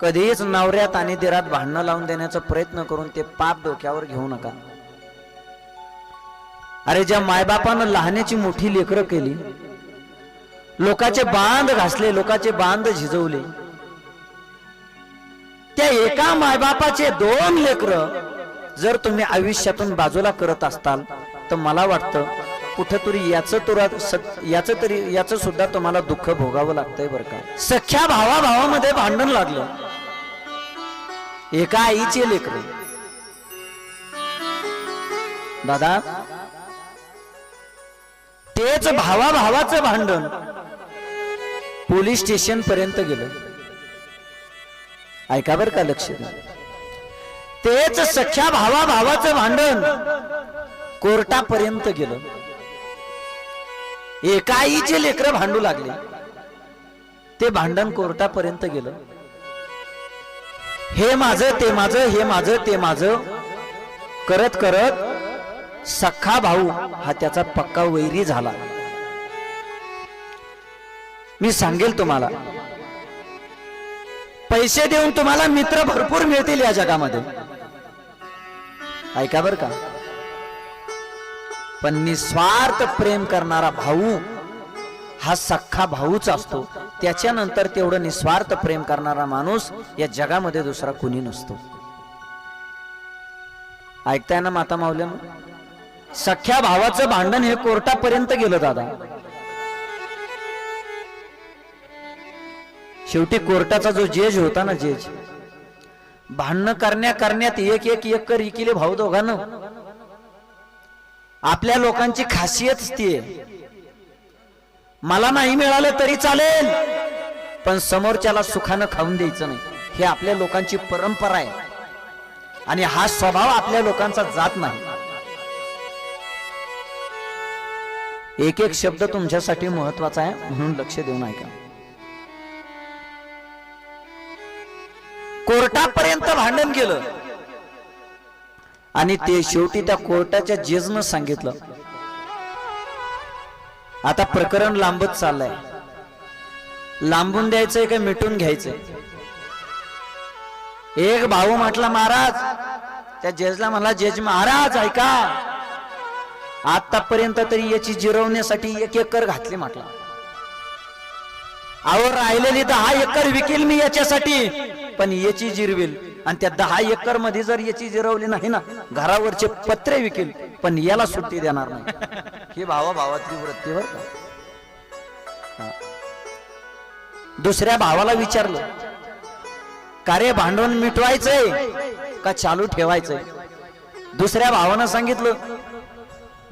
कधीच नवऱ्यात आणि दिरात भांडणं लावून देण्याचा प्रयत्न करून ते पाप डोक्यावर घेऊ नका. अरे ज्या मायबापानं लहानाची मोठी लेकरं केली लोकाचे बांध घासले लोकाचे बांध झिजवले त्या एका मायबापाचे दोन लेकर जर तुम्ही आयुष्यातून बाजूला करत असताल तर मला वाटतं कुठंतरी याचं तुरा याच तरी याचं सुद्धा तुम्हाला दुःख भोगावं लागतंय बरं का? सख्या भावा भावामध्ये भांडण लागलं. एका आईचे लेकर. दादा तेच भावा भावाचं भांडण पोलीस स्टेशन पर्यंत गेलं. ऐका बर का लक्ष द्या. तेच सख्या भावा भावाचं भांडण कोर्टापर्यंत गेलं. एका आईचे लेकर भांडू लागले. ते भांडण कोर्टापर्यंत गेलं. हे माझं ते माझं हे माझं ते माझं. करत करत सख्खा भाऊ हा त्याचा पक्का वैरी झाला. मी सांगेल तुम्हाला. पैसे देऊन तुम्हाला मित्र भरपूर मिळतील या जगामध्ये. ऐका बर का. पण निस्वार्थ प्रेम करणारा भाऊ हा सख्खा भाऊच असतो. त्याच्यानंतर तेवढं निस्वार्थ प्रेम करणारा माणूस या जगामध्ये दुसरा कुणी नसतो. ऐकताय ना माता माऊल्या सख्या भावाचं भांडण हे कोर्टापर्यंत गेलं दादा. शेवटी कोर्टाचा जो जेज होता ना जेज भांडणं करण्या करण्यात एक एक एकर इकिले भाऊ दोघांना. आपल्या लोकांची खासियतच ती आहे. मला नाही मिळालं तरी चालेल. पण समोरच्याला सुखानं खाऊन द्यायचं नाही. हे आपल्या लोकांची परंपरा आहे. आणि हा स्वभाव आपल्या लोकांचा जात नाही. एक एक शब्द तुमच्यासाठी महत्त्वाचा आहे म्हणून लक्ष देऊन ऐका. कोर्टापर्यंत भांडण केलं. आणि ते शेवटी त्या कोर्टाच्या जजनं सांगितलं आता प्रकरण लांबत चाललंय. लांबून द्यायचंय का मिटून घ्यायचंय? एक भाऊ म्हटला महाराज त्या जजला म्हणला जज महाराज ऐका. आतापर्यंत तरी याची जिरवण्यासाठी एक एकर घातली म्हटला. आवर राहिलेली हा एकर विकेल मी याच्यासाठी पण याची जिरवेल. आणि त्या दहा एकरमध्ये जर याची जिरवली नाही ना घरावरचे पत्रे विकेल पण याला सुट्टी देणार नाही. ही भावा भावातली वृत्तीवर का? दुसऱ्या भावाला विचारलं का रे भांडवल मिटवायचंय का चालू ठेवायचंय? दुसऱ्या भावानं सांगितलं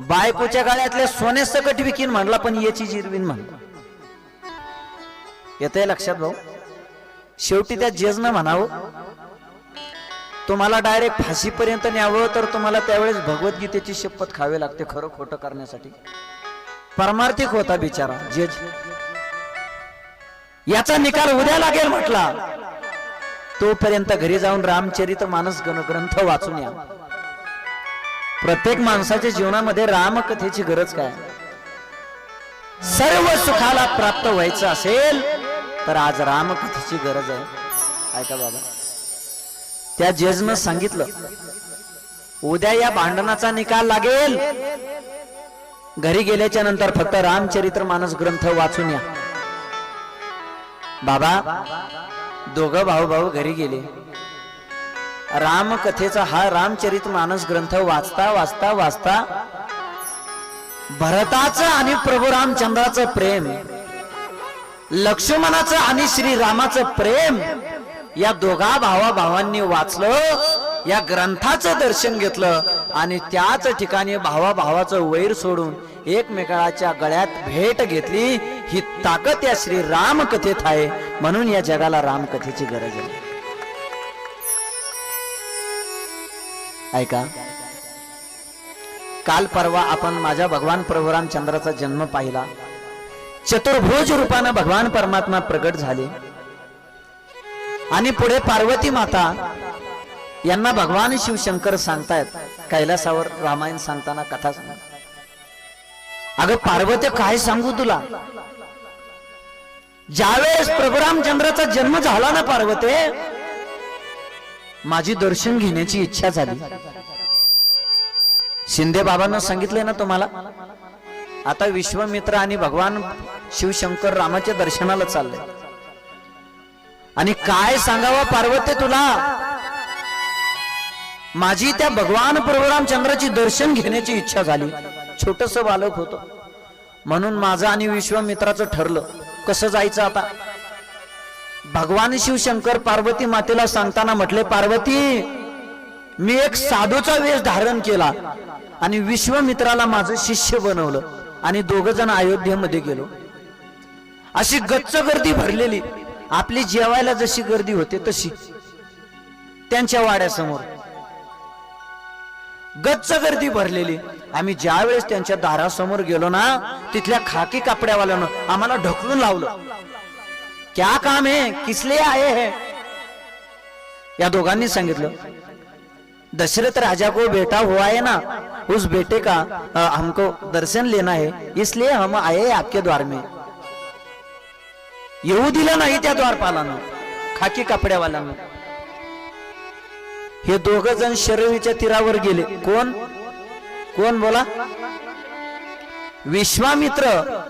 बायकोच्या गाळ्यातल्या सोने सकट विकीन म्हणला पण याची जिरवीन म्हणला. येत लक्षात भाऊ? शेवटी त्या जेजनं म्हणावं तुम्हाला डायरेक्ट फाशीपर्यंत न्यावं तर तुम्हाला त्यावेळेस भगवद्गीतेची शपथ खावे लागते खरं खोटं करण्यासाठी. परमार्थिक होता बिचारा जज याचा निकाल उद्या लागेल म्हटला. तोपर्यंत घरी जाऊन रामचरित मानस गणग्रंथ वाचून या. प्रत्येक माणसाच्या जीवनामध्ये रामकथेची गरज काय? सर्व सुखाला प्राप्त व्हायचं असेल तर आज रामकथेची गरज आहे. ऐका बाबा. त्या जजनं सांगितलं उद्या या भांडणाचा निकाल लागेल. घरी गेल्याच्यानंतर फक्त रामचरित्र मानस ग्रंथ वाचून या. बाबा दोघं भाऊ भाऊ घरी गेले. रामकथेचा हा रामचरित मानस ग्रंथ वाचता वाचता वाचता भरताचं आणि प्रभू रामचंद्राचं प्रेम लक्ष्मणाचं आणि श्रीरामाचं प्रेम या दोघा भावा भावांनी वाचलं या ग्रंथाचं दर्शन घेतलं आणि त्याच ठिकाणी भावा भावाचं वैर सोडून एकमेकाच्या गळ्यात भेट घेतली. ही ताकद या श्री राम कथेत आहे. म्हणून या जगाला रामकथेची गरज आहे. ऐका. काल परवा आपण माझ्या भगवान प्रभू रामचंद्राचा जन्म पाहिला. चतुर्भुज रूपानं भगवान परमात्मा प्रगट झाले. आणि पुढे पार्वती माता यांना भगवान शिवशंकर सांगतायत कैलासावर रामायण सांगताना कथा सांग अगं पार्वती काय सांगू तुला? ज्यावेळेस प्रभुरामचंद्राचा जन्म झाला ना पार्वते माझी दर्शन घेण्याची इच्छा झाली. शिंदे बाबांना सांगितलंय ना तुम्हाला? आता विश्वमित्र आणि भगवान शिवशंकर रामाच्या दर्शनाला चालले. आणि काय सांगावं पार्वती तुला? माझी त्या भगवान परशुरामचंद्राची दर्शन घेण्याची इच्छा झाली. छोटस बालक होत. म्हणून माझं आणि विश्वामित्राचं ठरलं. कसं जायचं आता? भगवान शिवशंकर पार्वती मातेला सांगताना म्हटले पार्वती मी एक साधूचा वेश धारण केला आणि विश्वमित्राला माझं शिष्य बनवलं आणि दोघ जण अयोध्येमध्ये गेलो. अशी गच्च गर्दी भरलेली. आपली जेवायला जशी गर्दी होते तशी. त्यांच्या वाड्यासमोर. गच्च गर्दी भरलेली. आम्ही ज्या वेळेस त्यांच्या दारासमोर गेलो ना तिथल्या खाकी कापड्यावाल्यानं आम्हाला ढकलून लावलं. क्या काम आहे किसले आहे हे? या दोघांनी सांगितलं. दशरथ राजा को बेटा हुआ है ना उस बेटे का हमको दर्शन लेना है इसलिए हम आए आपके द्वार में. येऊ दिलं नाही त्या द्वारपालानं खाकी कपड्यावाल्यानं हे दोघ जण शरवीच्या तीरावर गेले. कोण? कोण बोला? विश्वामित्र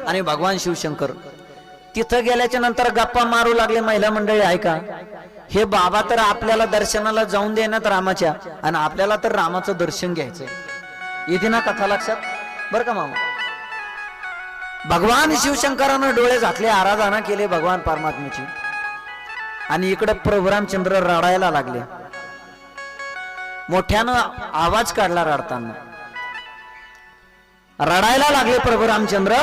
आणि भगवान शिवशंकर. तिथं गेल्याच्यानंतर गप्पा मारू लागले महिला मंडळी ऐका. हे बाबा तर आपल्याला दर्शनाला जाऊन देण्यात रामाच्या आणि आपल्याला तर रामाचं दर्शन घ्यायचंय. येते ना कथा लक्षात? बर का मामा? भगवान शिवशंकरानं डोळे झाकले आराधना केले भगवान परमात्म्याची. आणि इकडे प्रभू रामचंद्र रडायला लागले. मोठ्यानं आवाज काढला रडताना. रडायला लागले प्रभू रामचंद्र.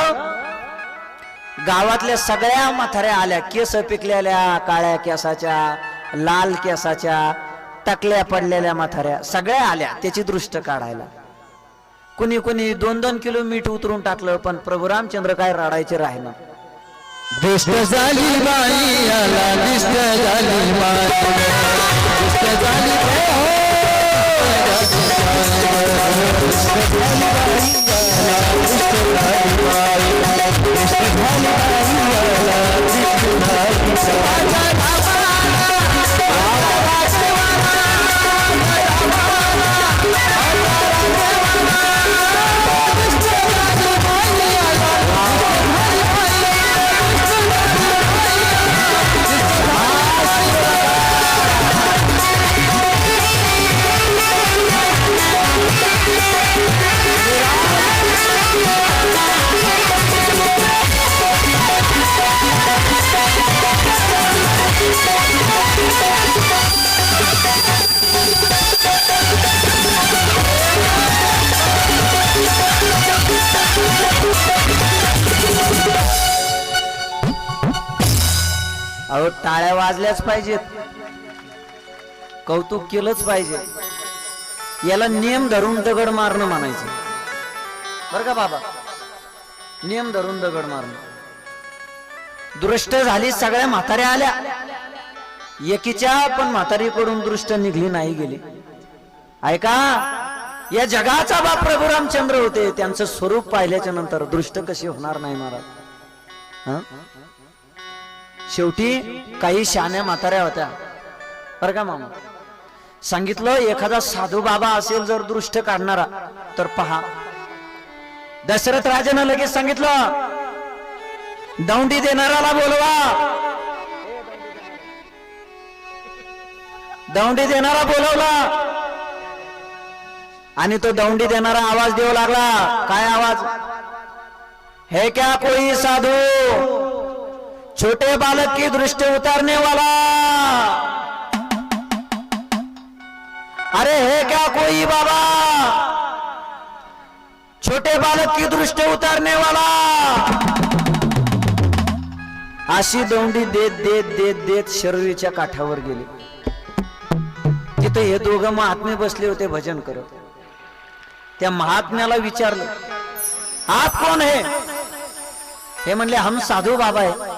गावातल्या सगळ्या म्हाताऱ्या आल्या केस पिकलेल्या काळ्या केसाच्या लाल केसाच्या टकल्या पडलेल्या म्हाताऱ्या सगळ्या आल्या त्याची दृष्ट काढायला. कुणी कुणी दोन दोन किलो मीठ उतरून टाकलं पण प्रभू रामचंद्र काय रडायचे राहिना दिष्ट झाली बाई आला दिष्ट झाली माय दिष्ट झाली बाई, हो. झाली बाई अहो टाळ्या वाजल्याच पाहिजेत. कौतुक केलंच पाहिजे. याला नियम धरून दगड मारणं म्हणायचं. बर का बाबा? नियम धरून दगड मारणं. दृष्ट झाली सगळ्या म्हाताऱ्या आल्या. एकीच्या पण म्हातारीकडून दृष्ट निघली नाही गेली. ऐका या जगाचा बाप प्रभू रामचंद्र होते. त्यांचं स्वरूप पाहिल्याच्या नंतर दृष्ट कशी होणार नाही महाराज? हं? शेवटी काही शहाण्या म्हाताऱ्या होत्या. बर का मामा? सांगितलं एखादा साधू बाबा असेल जर दृष्ट काढणारा तर पहा. दशरथ राजानं लगेच सांगितलं दौंडी देणाराला बोलवा. दौंडी देणारा बोलवला. आणि तो दौंडी देणारा आवाज देऊ लागला. काय आवाज? हे क्या कोई साधू? छोटे बालक की दृष्टि उतारने वाला अरे है क्या कोई बाबा? छोटे बालक की दृष्टि उतारने वाला अशी दोंडी देत देत देत देत शरीरीच्या काठावर गेले. तिथे हे दोघं महात्मे बसले होते भजन करत. त्या महात्म्याला विचारलं आप कोण हे? म्हणले हम साधू बाबा आहे